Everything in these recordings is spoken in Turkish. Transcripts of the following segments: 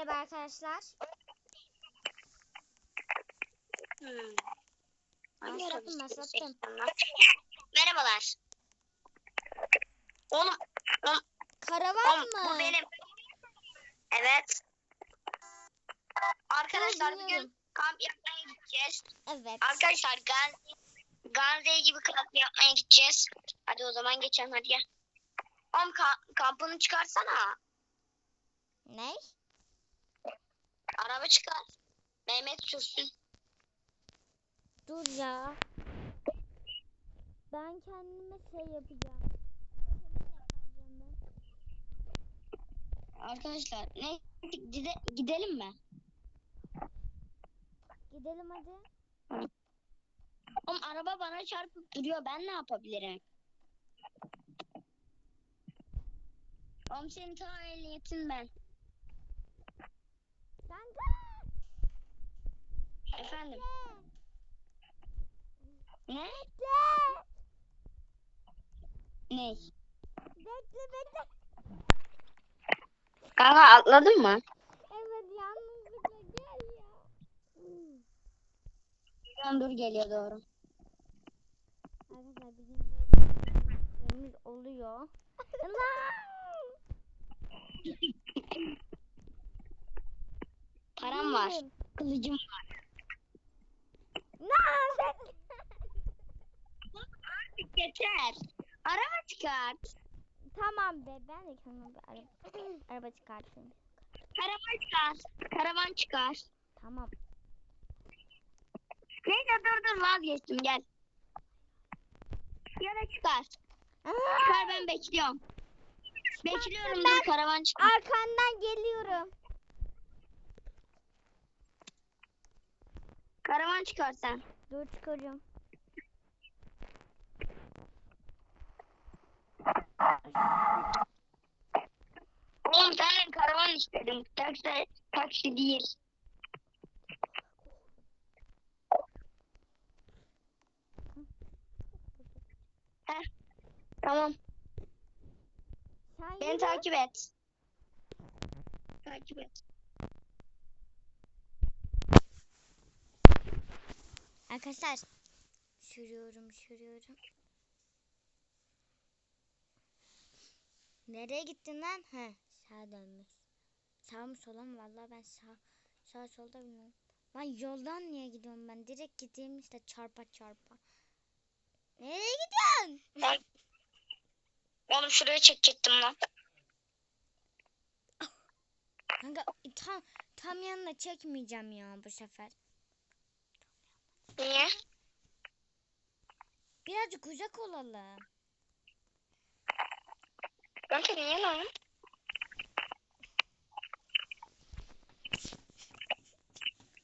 Merhaba arkadaşlar. Hmm. Başlattım, başlattım. Merhabalar. Oğlum, oğlum, Karavan oğlum bu mı? benim. Evet. Arkadaşlar bugün kamp yapmaya gideceğiz. Evet. Arkadaşlar Ganze, Ganze gibi kamp yapmaya gideceğiz. Hadi o zaman geçelim hadi gel. Oğlum ka- kampını çıkarsana. Ne? Araba çıkar. Mehmet sürsün. Dur ya. Ben kendime şey yapacağım. Arkadaşlar ne gide- gidelim mi? Gidelim hadi. Oğlum araba bana çarpıp duruyor. Ben ne yapabilirim? Oğlum senin ta ehliyetin ben. De. Efendim. Ne? Bekle. Ne? Bekle bekle. Kanka atladın mı? Evet yalnızlıkla gel ya. Tamam dur geliyor doğru. Arkadaşlar bizim böyle oluyor. Lan! Param var. Kılıcım var. Lan! Artık yeter. Araba çıkart. tamam be ben de kendime bir araba, araba çıkartayım. Karavan çıkar. Karavan çıkar. Tamam. Neyse dur dur vazgeçtim gel. Ya da çıkar. Aa, Çıkar ben bekliyorum. Bekliyorum dur karavan çıkar. arkandan geliyorum. Karavan çıkar sen. Dur çıkarıyorum. Oğlum senden karavan istedim. Taksi, taksi değil. Heh, tamam. Sen Beni takip et. Takip et. Arkadaşlar sürüyorum sürüyorum. Nereye gittin lan? He sağa dönmüş. Sağ mı sola mı? Vallahi ben sağ sağ solda bilmiyorum. Lan yoldan niye gidiyorum ben? Direkt gideyim işte çarpa çarpa. Nereye gidiyorsun? Ben... Oğlum şuraya çekecektim lan. Kanka tam tam yanına çekmeyeceğim ya bu sefer. Niye? Birazcık uzak olalım. Kanka niye lan?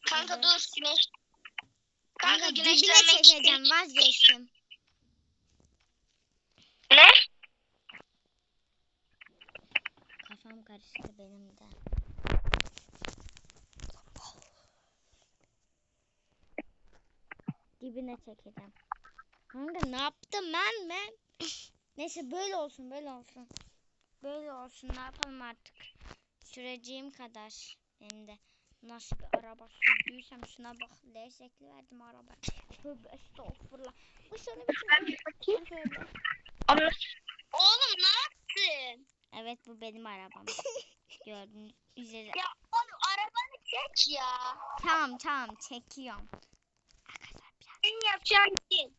Kanka Evet. dur güneş. Kanka Kanka güneşlenmek çekeceğim vazgeçtim. Ne? Kafam karıştı benim de. Dibine çekeceğim. Kanka ne yaptım ben ben? Neyse böyle olsun böyle olsun. Böyle olsun ne yapalım artık. Süreceğim kadar. Benim de nasıl bir araba sürdüysem şuna bak. Lezzetli verdim araba. Tövbe estağfurullah. Bir şey. Tövbe. Oğlum ne yaptın? Evet bu benim arabam. Gördüğünüz üzere. Ya oğlum arabanı çek ya. Tamam tamam çekiyorum. Yapacağın değil.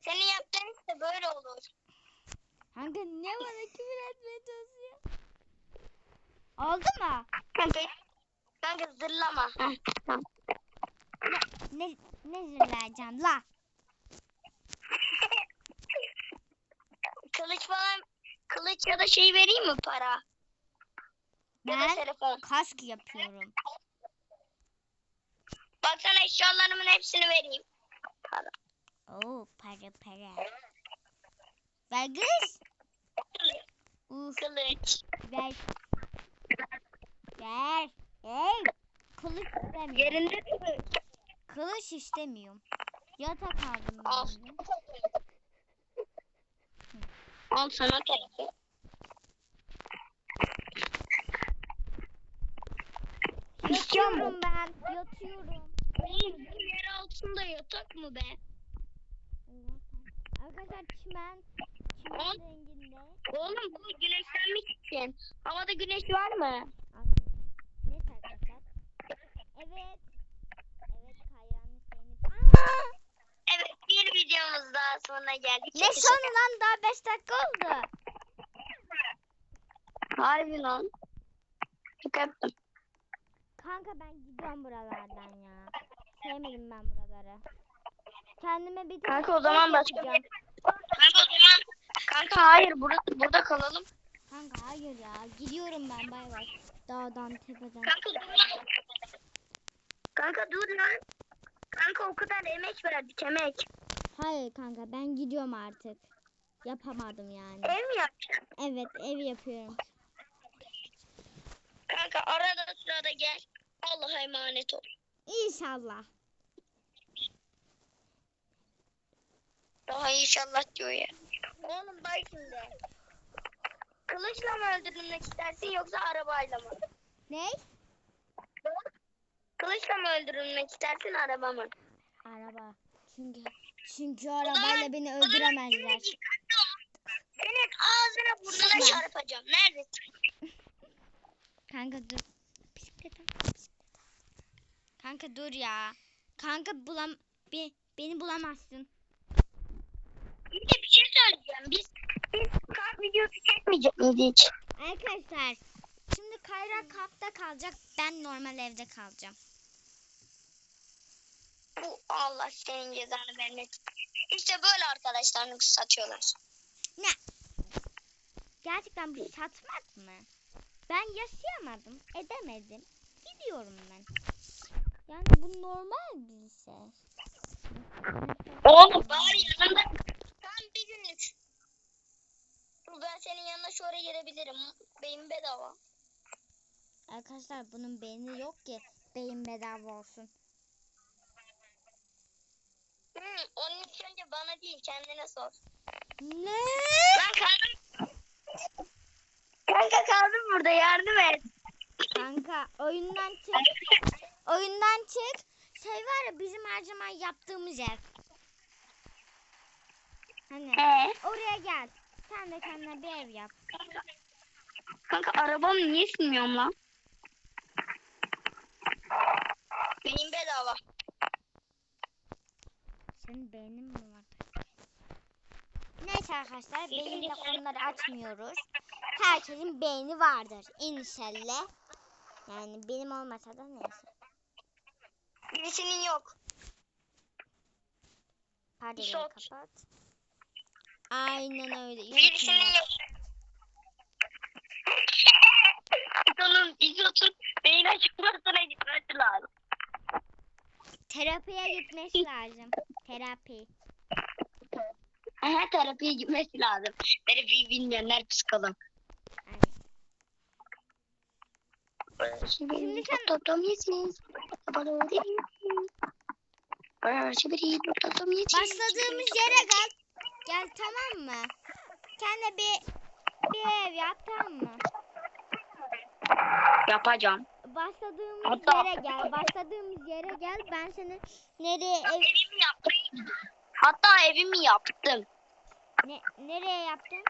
Senin yaptığın işte böyle olur. Kanka ne bana küfür etmeye çalışıyor? Oldu mu? Kanka, kanka zırlama. Heh, tamam. Ne, ne zırlayacaksın la? Kılıç falan, kılıç ya da şey vereyim mi para? Ya da Ben telefon. kask yapıyorum. Bak sana eşyalarımın hepsini vereyim. Para. Oo para para. Ver kız. Uf Kılıç. ver. Ver. Ver. Kılıç istemiyorum. Yerinde kılıç. Kılıç istemiyorum. Yatak aldım Al. Al sana telefon. Yatıyorum ben. Yatıyorum. Altında yatak mı be? Arkadaşlar çimen çimen Oğlum. renginde. Oğlum bu güneşlenmek için. Havada güneş var mı? Neyse arkadaşlar. Evet. Evet Kayran Hüseyin'i. Evet bir videomuz daha sonuna geldik. Ne şaka. lan daha 5 dakika oldu. Harbi lan. Yaptım. Kanka ben gidiyorum buralardan ya. Sevmedim ben buraları. Kendime bir Kanka o zaman başka yapacağım. Kanka o zaman. Kanka hayır burada, burada kalalım. Kanka hayır ya. Gidiyorum ben bay bay. Dağdan tepeden. Kanka dur lan. Kanka dur lan. Kanka o kadar emek verdik emek. Hayır kanka ben gidiyorum artık. Yapamadım yani. Ev mi yapacaksın? Evet ev yapıyorum. Kanka arada sırada gel. Allah'a emanet ol. İnşallah. Daha inşallah diyor ya. Oğlum bak şimdi. Kılıçla mı öldürülmek istersin yoksa arabayla mı? Ne? Kılıçla mı öldürülmek istersin araba mı? Araba. Çünkü çünkü arabayla beni öldüremezler. Senin ağzına burnuna çarpacağım. Neredesin? Kanka dur. Bisiklet. Kanka dur ya. Kanka bulam be, beni bulamazsın. Bir de bir şey söyleyeceğim. Biz, biz kart videosu çekmeyecek miyiz hiç? Arkadaşlar şimdi Kayra kampta kalacak. Ben normal evde kalacağım. Bu Allah senin cezanı vermesin. İşte böyle arkadaşlarını satıyorlar. Ne? Gerçekten bu satmak mı? Ben yaşayamadım. Edemedim. Gidiyorum ben. Yani bu normal bir şey. Oğlum bari yanında. Tam bir günlük. Ben senin yanına şöyle gelebilirim. Benim bedava. Arkadaşlar bunun beyni yok ki beyin bedava olsun. Hı, onun için önce bana değil kendine sor. Ne? Ben kaldım. Kanka kaldım burada yardım et. Kanka oyundan çık. Oyundan çık. Şey var ya bizim her zaman yaptığımız ev. Hani Ee, oraya gel. Sen de kendine bir ev yap. kanka arabam niye silmiyorum lan? Benim bedava. Senin beynin mi var? Neyse arkadaşlar beyinle konuları açmıyoruz. Herkesin beyni vardır inşallah. Yani benim olmasa da neyse. Birisinin yok. Pardon Şok. kapat. Aynen öyle. Birisinin yok. Onun izotun beyin çıkmasına gitmesi lazım. Terapiye gitmesi lazım. Terapi. Aha terapiye gitmesi lazım. Terapiyi bilmeyenler psikolog. Şimdi sen- Toplam yesiniz. Başladığımız yere gel. Gel tamam mı? Kendine bir bir ev yap tamam mı? Yapacağım. Başladığımız Hatta- yere gel. Başladığımız yere gel. Ben seni nereye ev Evimi yaptım. Hatta evimi yaptım. ne, nereye yaptın?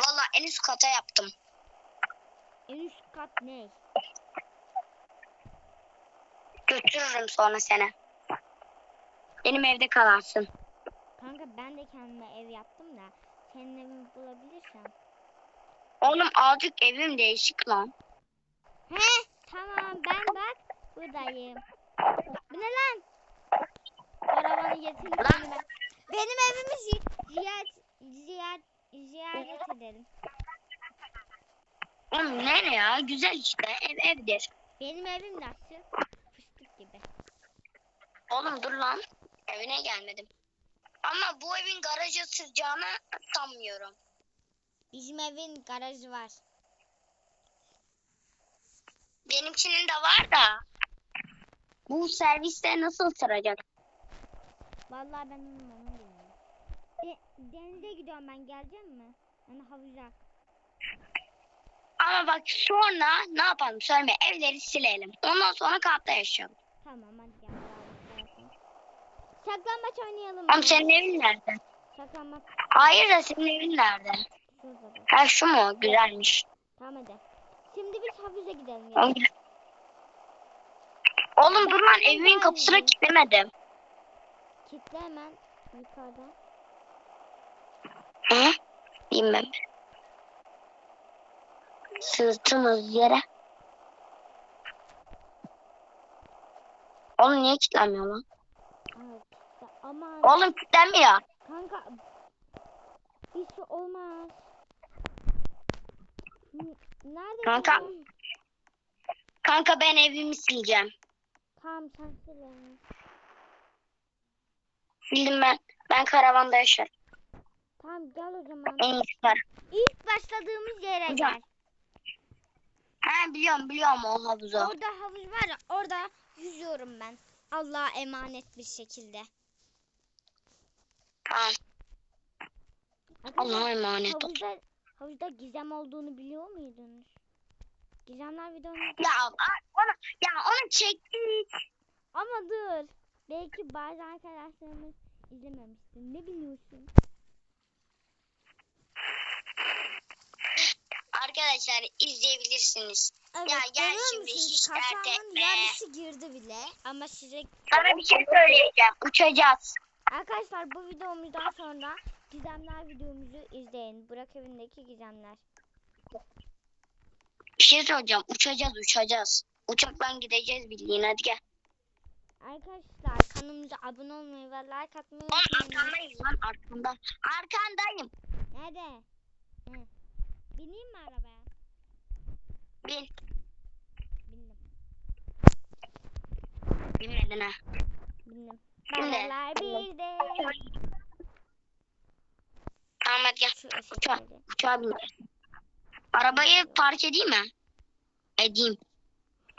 Valla en üst kata yaptım. En üst kat ne? Götürürüm sonra seni. Benim evde kalarsın. Kanka ben de kendime ev yaptım da senin evini bulabilirsem. Oğlum azıcık evim değişik lan. He tamam ben bak buradayım. Bu ne lan? Arabanı getirdim ben. Benim evimi zi- ziyaret ziyaret ziyaret edelim. Oğlum ne ne ya? Güzel işte. Ev evdir. Benim evim nasıl? Oğlum dur lan. Evine gelmedim. Ama bu evin garajı sığacağını sanmıyorum. Bizim evin garajı var. Benimkinin de var da. Bu serviste nasıl sıracak? Vallahi ben onu bilmiyorum. De- denize gidiyorum ben geleceğim mi? Yani havuza. Ama bak sonra ne yapalım söyleme evleri silelim. Ondan sonra kampta yaşayalım. Tamam hadi gel. Saklambaç oynayalım. Ama mı? senin evin nerede? Saklambaç Hayır da senin evin nerede? şurada. da. Ha şu mu? Güzelmiş. Tamam hadi. Şimdi biz havuza gidelim. Ya. Oğlum, dur lan evimin kapısını kilitlemedim. Kitle hemen yukarıda. Hı? Bilmem. Sırtımız yere. Oğlum niye kilitlenmiyor lan? Aman Oğlum kilitlenmiyor. kanka. Bir şey olmaz. N- Nerede? Kanka. kaldın? Kanka ben evimi sileceğim. Tamam sen söyle. Bildim ben. Ben karavanda yaşarım. Tamam gel o zaman. En iyisi var. İlk başladığımız yere Hocam. gel. Ha biliyorum biliyorum o havuzu. Orada havuz var ya orada yüzüyorum ben. Allah'a emanet bir şekilde. Tamam. Allah'a emanet ol. Havuzda, havuzda gizem olduğunu biliyor muydunuz? Gizemler videomuz. Ya onu ya onu çektik. Ama dur. Belki bazı arkadaşlarımız izlememiştir. Ne biliyorsun? Arkadaşlar izleyebilirsiniz. Evet, Ya gel şimdi, hiç dert etme. yarısı girdi bile. Ama size Sana bir şey söyleyeceğim. Uçacağız. Arkadaşlar bu videomuzdan sonra gizemler videomuzu izleyin. Burak evindeki gizemler. Bir şey söyleyeceğim. Uçacağız uçacağız. Uçakla gideceğiz bildiğin hadi gel. Arkadaşlar kanalımıza abone olmayı ve like atmayı Oğlum unutmayın. arkandayım lan arkanda. Arkandayım. Nerede? Hı. Bineyim mi arabaya? Bin. Bindim. Binmedin ha. Bindim. Babalar bizde. Tamam hadi gel. Uçağa, uçağa bin. Arabayı park edeyim mi? Edeyim.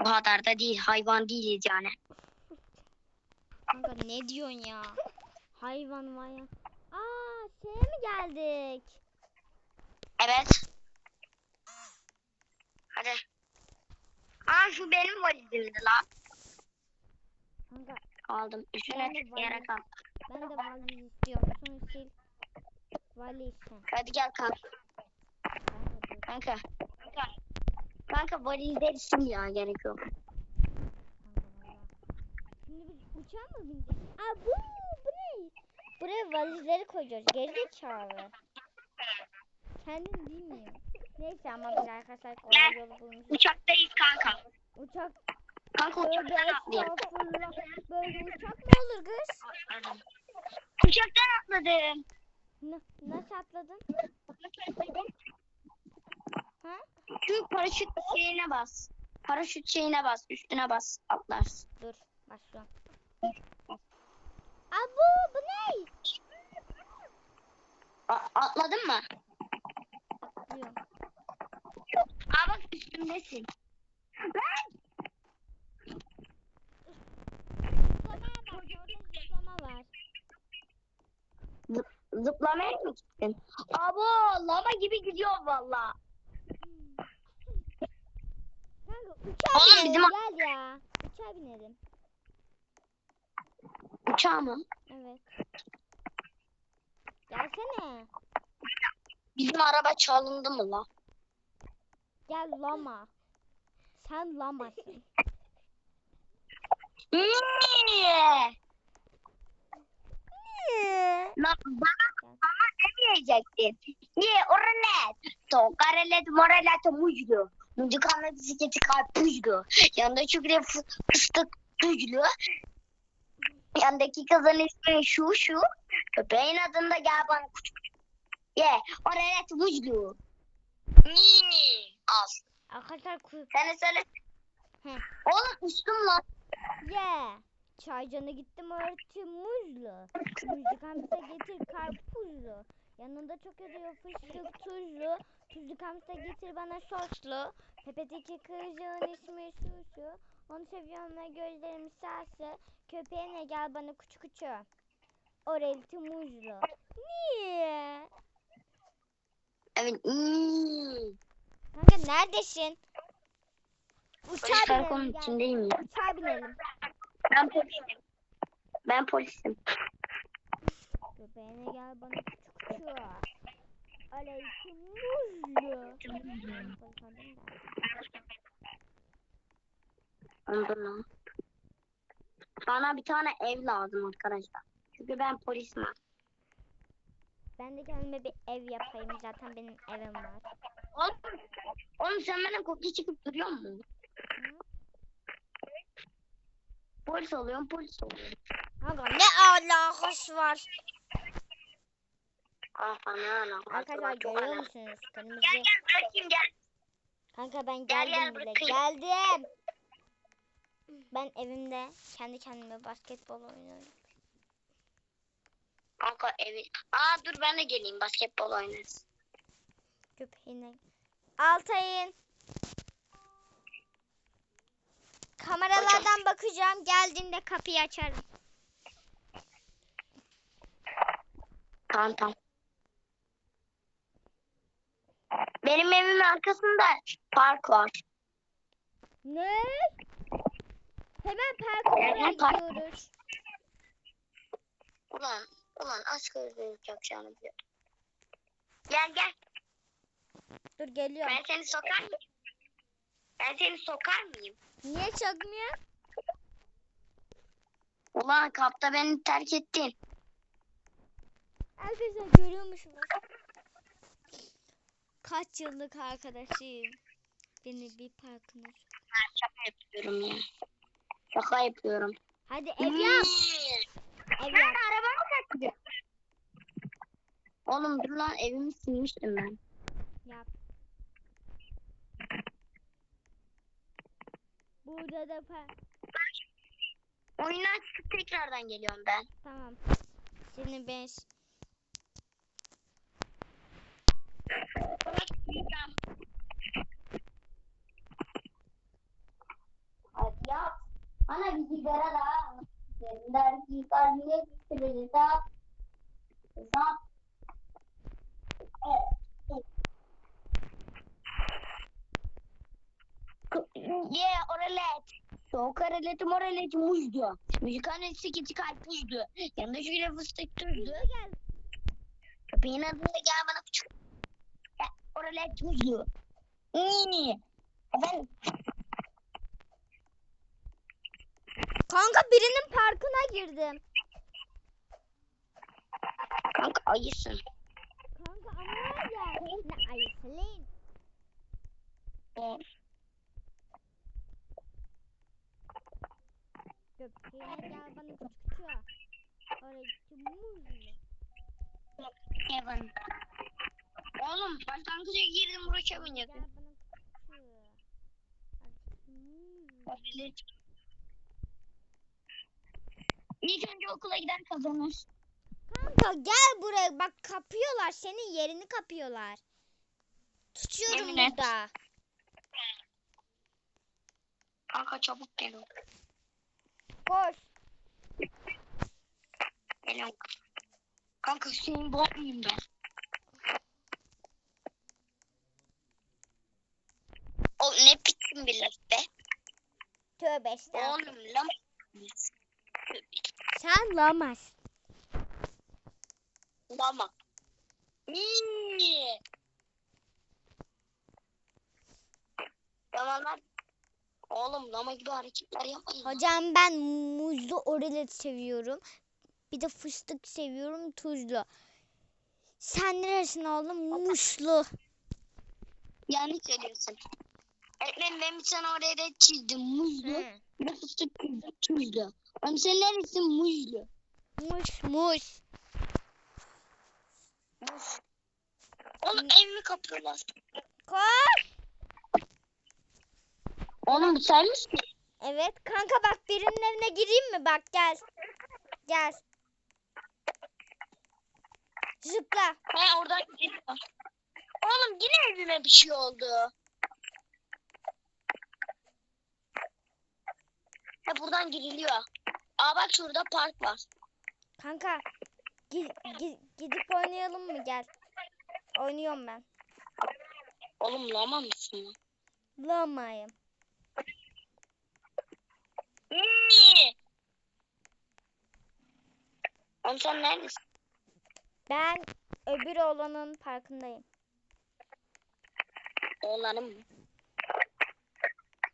O kadar da değil. Hayvan değiliz yani. Kanka ne diyorsun ya? Hayvan var ya. Aa şeye mi geldik? Evet. Hadi. Aa şu benim valizimdi lan. Kanka Aldım. Üstüne tıklayarak al. ben de valiz istiyorum. Şunu sil. Valiz sen. Hadi gel kanka. Kanka. Kanka. Kanka valizleri sil ya gerek yok. Şimdi biz uçağa mı bineceğiz? Aa bu bu ne? Buraya valizleri koyacağız. Gerizekalı. Kendin bilmiyor. Neyse ama biz arkadaşlar kolay yolu bulmuşuz. Uçaktayız kanka. Uçak Kanka atlayalım. estağfurullah. Böyle uçak mı olur kız? Uçaktan atladım. Na- nasıl atladın? Ha? Şu paraşüt şeyine bas. Paraşüt şeyine bas. Üstüne bas. Atlarsın. Dur başlıyorum. Abu bu ne? A- atladın mı? Diyorum. Aa bak üstündesin. Zıplamaya bak. Orada zıplama var. Zıplamaya mı gittin? Abo lava gibi gidiyor valla. Kanka uçağa Oğlum, binelim bizim- gel ya. Uçağa binelim. Uçağı mı? Evet. Gelsene. Bizim araba çalındı mı la? Gel lama. Sen lamasın. Niye? La bana, bana demeyecektin. Niye? Oranet. To karelet morelet muzlu. Müzikanla bisikleti karpuzlu. Yanında çükre fıstık tuzlu. Yandaki kızın ismi şu şu. Köpeğin adında gel bana küçük. Ye. Oranet muzlu. Niye? Al. Arkadaşlar Sen söyle. Hı. Oğlum üstüm lan. ye. Çaycana gittim örtü muzlu. Müzik hamsi getir karpuzlu. Yanında çok yazıyor fıstık tuzlu. Tuzlu hamsi getir bana soslu. Sepeteki kızın ismi Susu. Onu seviyorum ve gözlerim sası. Köpeğine gel bana küçük küçük. Orelti muzlu. Niye? Evet. Hmm. Kanka neredesin? Uçağa binelim. Uçağa binelim. Ben polisim. Ben polisim. Göbeğine gel bana küçük uçağa. Aleyküm muzlu. Bana bir tane ev lazım arkadaşlar. Çünkü ben polisim. Ben de kendime bir ev yapayım. Zaten benim evim var. Oğlum, oğlum sen bana kopya çıkıp duruyor musun? Polis oluyorum, polis oluyorum. Kanka ne alakası var? Kafana alakası Arkadaşlar var, çok görüyor alakası. musunuz? Kırmızı. Gel gel bırakayım gel. Kanka ben Gel, geldim gel, bile. bırakayım. Geldim. Ben evimde kendi kendime basketbol oynuyorum. Kanka evi. Aa dur ben de geleyim basketbol oynarız. Köpeğine. Altay'ın. Kameralardan bakacağım. Geldiğinde kapıyı açarım. Tamam tamam. Benim evimin arkasında park var. Ne? Hemen parkura Hemen park- gidiyoruz. Ulan ulan aşk özlülük yapacağını biliyordum. Gel gel. Dur geliyorum. Ben seni sokar mıyım? Ben seni sokar mıyım? Niye çakmıyor? Ulan kapta beni terk ettin. Arkadaşlar görüyor musunuz? Kaç yıllık arkadaşıyım. Beni bir parkına Ben şaka yapıyorum ya. Şaka yapıyorum. Hadi ev yap. Ev yap. arabamı kaçırdım. Oğlum dur lan evimi silmiştim ben. Yap. Burada da park. Oyundan çıkıp tekrardan geliyorum ben. Tamam. Şimdi ben Hadi yap. Ana bir sigara daha. Gönder ki kalbine getirir hesap. Hesap. Ye oralet. Soğuk oraletim oraletim muzdu. Müzikhanesi kiti kalp buzdu. Yanında şöyle fıstık gel. Köpeğin adına gel bana küçük. Oralet muzdu. İyi. Efendim Kanka birinin parkına girdim. kanka ayısın. Kanka ama ya. Ne ayısı lan? Köpeğine gel bana küçük uçağa. Oraya muzlu. Kevin. Oğlum başlangıca girdim buraya Kevin Gel yakın. bana küçük uçağa. Oraya muzlu. İlk önce okula giden kazanır. Kanka gel buraya bak kapıyorlar senin yerini kapıyorlar. Tutuyorum Yemin et. burada. Kanka çabuk gel. Koş. Geliyorum. Kanka Hüseyin Bolt muyum ben? O ne biçim bir laf be? Tövbe estağfurullah. Oğlum lan. Sen lamaz. Lama. İyi. Lamalar. Oğlum lama gibi hareketler yapmayın. Hocam ben muzlu orelet seviyorum. Bir de fıstık seviyorum tuzlu. Sen neresin oğlum? Muşlu. Yanlış söylüyorsun. Öğretmenim ben bir tane oraya da çizdim. Muzlu. Bir fıstık çizdim. Tuzlu. Oğlum sen neresin? Muzlu. Muş muş. Muz. Oğlum evimi kapıyorlar. Koş. Oğlum sen misin? Evet kanka bak birinin evine gireyim mi? Bak gel. Gel. Zıpla. He oradan gidiyor. Oğlum yine evime bir şey oldu. He buradan giriliyor. Aa bak şurada park var. Kanka gi- gi- gidip oynayalım mı gel. Oynuyorum ben. Oğlum lama mısın? Lamayım. Hmm. Oğlum sen neredesin? Ben öbür olanın parkındayım. Oğlanım mı?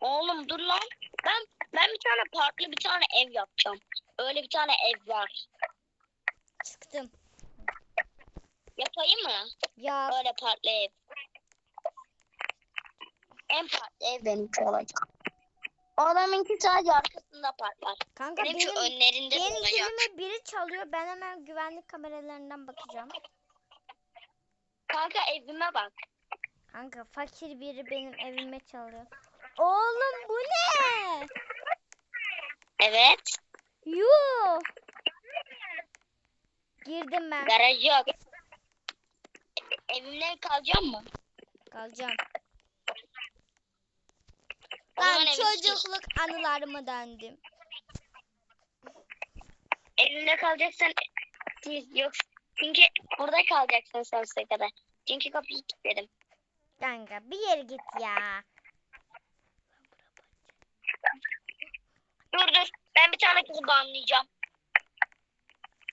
Oğlum dur lan. Ben ben bir tane farklı bir tane ev yapacağım. Öyle bir tane ev var. Çıktım. Yapayım mı? Ya Öyle farklı ev. En farklı ev benimki olacak. Adamınki sadece arkasında patlar. kanka Benimki benim önlerinde de benim olacak. kilimi biri çalıyor. Ben hemen güvenlik kameralarından bakacağım. Kanka evime bak. Kanka fakir biri benim evime çalıyor. Oğlum bu ne? Evet. Yuh. Girdim ben. Garaj yok. Evimde kalacağım mı? Kalacağım. O zaman Ben evin çocukluk anılarıma döndüm. Evimde kalacaksan yok. Çünkü burada kalacaksın sonsuza kadar. Çünkü kapıyı kilitledim. Kanka bir yere git ya. Dur dur. Ben bir tane kızı banlayacağım.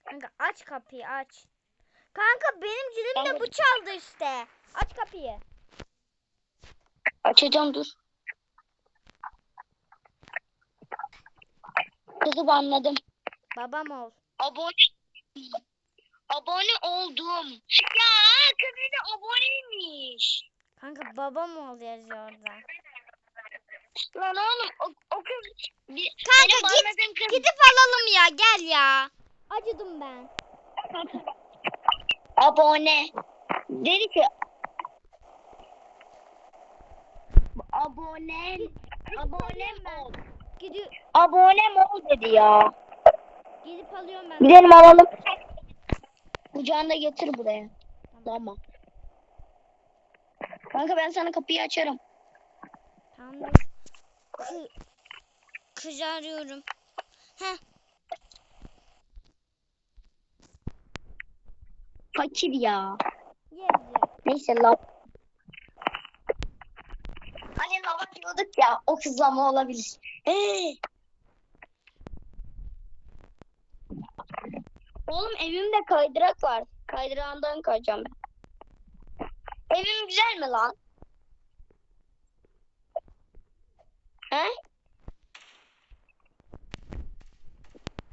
Kanka aç kapıyı aç. Kanka benim cilimde bu çaldı işte. Aç kapıyı. Açacağım dur. Kızı banladım. Babam ol. Abone Abone oldum. Ya kız bir de aboneymiş. Kanka babam ol yazıyor orada. Lan oğlum o, o kız bir, Kanka git, kız Gidip alalım ya gel ya. Acıdım ben. abone. Dedi ki abone abonem ol. Gidip, Abonem ol dedi ya. gidip alıyorum ben. Gidelim alalım. Kucağında getir buraya. Tamam. Kanka ben sana kapıyı açarım. Tamam. Kı, kızı arıyorum. Heh Fakir ya. yazıyor. Neyse lav. Hani lava diyorduk ya o kızlama olabilir. Hey. Oğlum evimde kaydırak var. Kaydırağından kayacağım ben. Evim güzel mi lan? He?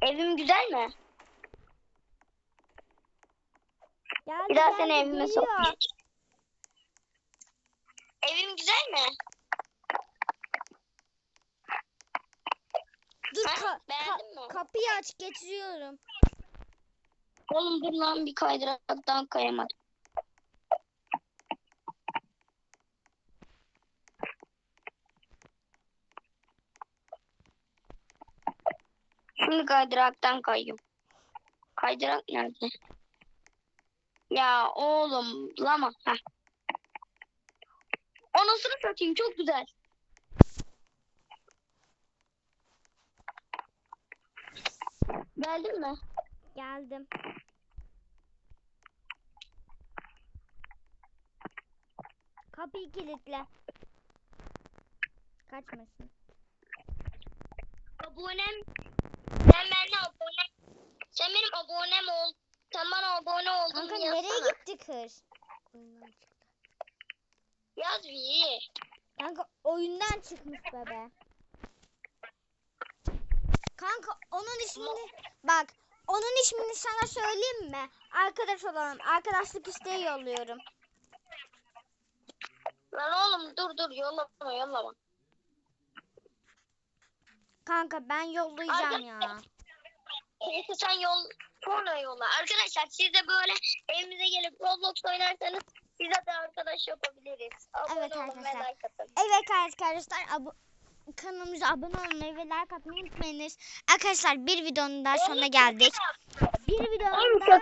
Evim güzel mi? Geldi, Bir daha geldi, seni evime geliyor. sokmayacağım. Evim güzel mi? Dur Ha? ka- ka- mi? kapıyı aç getiriyorum. Oğlum dur lan bir kaydıraktan kayamadım. Şimdi kaydıraktan kayıyorum. Kaydırak nerede? Ya oğlum lama. Heh. Anasını satayım çok güzel. Geldin mi? Geldim. Kapıyı kilitle. Kaçmasın. Abonem. Sen benimle abone. Sen benim abonem ol. Sen bana abone oldun Kanka yazsana. nereye gitti kız? Yaz bir. Kanka oyundan çıkmış bebe. Kanka onun ismini bak onun ismini sana söyleyeyim mi? Arkadaş olalım. Arkadaşlık isteği yolluyorum. Lan oğlum dur dur yollama yollama. Kanka ben yollayacağım ya. Neyse sen yol sonra yolla. Arkadaşlar siz de böyle evimize gelip Roblox oynarsanız bize de arkadaş yapabiliriz. Abone Evet olun arkadaşlar. Evet arkadaşlar abo- kanalımıza abone olmayı ve like atmayı unutmayınız. Arkadaşlar bir videonun daha sonuna geldik. Bir videonun daha,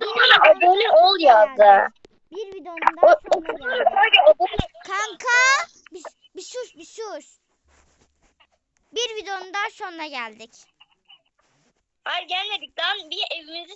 bana abone ol yazdı. bir videonun daha sonuna geldik. Kanka bir, bir sus bir sus. Bir videonun daha sonuna geldik. Hayır gelmedik lan bir evimizi